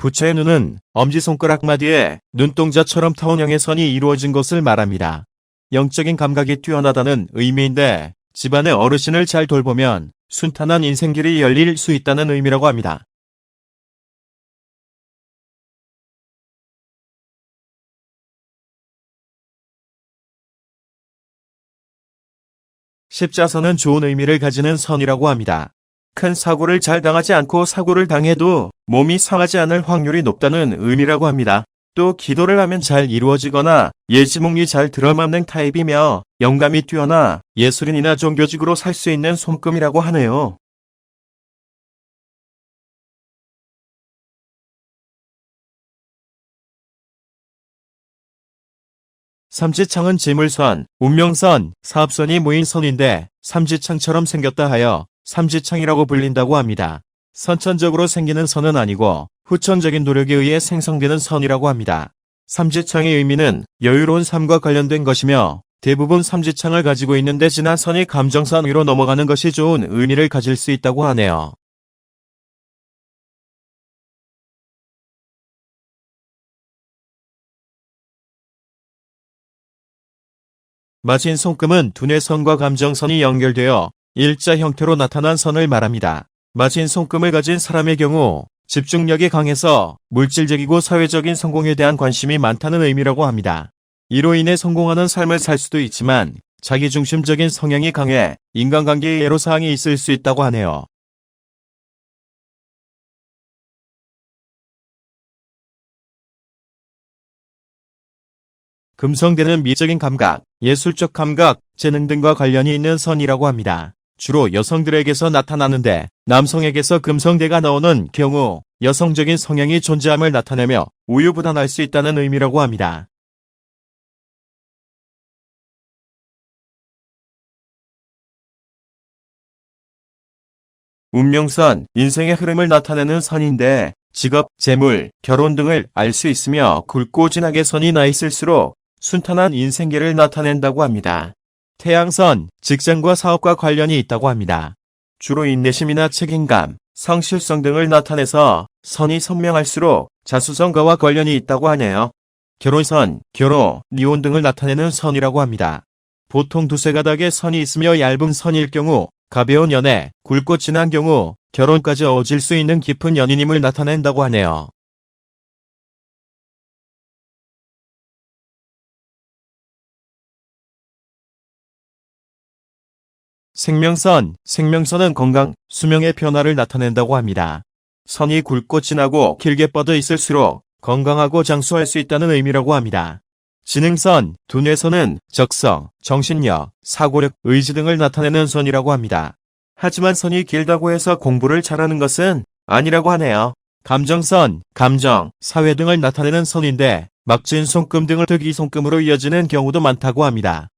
부처의 눈은 엄지손가락 마디에 눈동자처럼 타원형의 선이 이루어진 것을 말합니다. 영적인 감각이 뛰어나다는 의미인데 집안의 어르신을 잘 돌보면 순탄한 인생길이 열릴 수 있다는 의미라고 합니다. 십자선은 좋은 의미를 가지는 선이라고 합니다. 큰 사고를 잘 당하지 않고 사고를 당해도 몸이 상하지 않을 확률이 높다는 의미라고 합니다. 또 기도를 하면 잘 이루어지거나 예지몽이 잘 들어맞는 타입이며 영감이 뛰어나 예술인이나 종교직으로 살 수 있는 손금이라고 하네요. 삼지창은 지물선, 운명선, 사업선이 모인 선인데 삼지창처럼 생겼다 하여 삼지창이라고 불린다고 합니다. 선천적으로 생기는 선은 아니고 후천적인 노력에 의해 생성되는 선이라고 합니다. 삼지창의 의미는 여유로운 삶과 관련된 것이며 대부분 삼지창을 가지고 있는데 지난 선이 감정선 위로 넘어가는 것이 좋은 의미를 가질 수 있다고 하네요. 마진 손금은 두뇌 선과 감정선이 연결되어 일자 형태로 나타난 선을 말합니다. 마진 손금을 가진 사람의 경우 집중력이 강해서 물질적이고 사회적인 성공에 대한 관심이 많다는 의미라고 합니다. 이로 인해 성공하는 삶을 살 수도 있지만 자기중심적인 성향이 강해 인간관계에 애로사항이 있을 수 있다고 하네요. 금성대는 미적인 감각, 예술적 감각, 재능 등과 관련이 있는 선이라고 합니다. 주로 여성들에게서 나타나는데 남성에게서 금성대가 나오는 경우 여성적인 성향이 존재함을 나타내며 우유부단할 수 있다는 의미라고 합니다. 운명선, 인생의 흐름을 나타내는 선인데 직업, 재물, 결혼 등을 알 수 있으며 굵고 진하게 선이 나 있을수록 순탄한 인생계를 나타낸다고 합니다. 태양선, 직장과 사업과 관련이 있다고 합니다. 주로 인내심이나 책임감, 성실성 등을 나타내서 선이 선명할수록 자수성가와 관련이 있다고 하네요. 결혼선, 결혼, 이혼 등을 나타내는 선이라고 합니다. 보통 두세 가닥의 선이 있으며 얇은 선일 경우 가벼운 연애, 굵고 진한 경우 결혼까지 어질 수 있는 깊은 연인임을 나타낸다고 하네요. 생명선, 생명선은 건강, 수명의 변화를 나타낸다고 합니다. 선이 굵고 진하고 길게 뻗어 있을수록 건강하고 장수할 수 있다는 의미라고 합니다. 지능선, 두뇌선은 적성, 정신력, 사고력, 의지 등을 나타내는 선이라고 합니다. 하지만 선이 길다고 해서 공부를 잘하는 것은 아니라고 하네요. 감정선, 감정, 사회 등을 나타내는 선인데 막진 손금 등을 특이 손금으로 이어지는 경우도 많다고 합니다.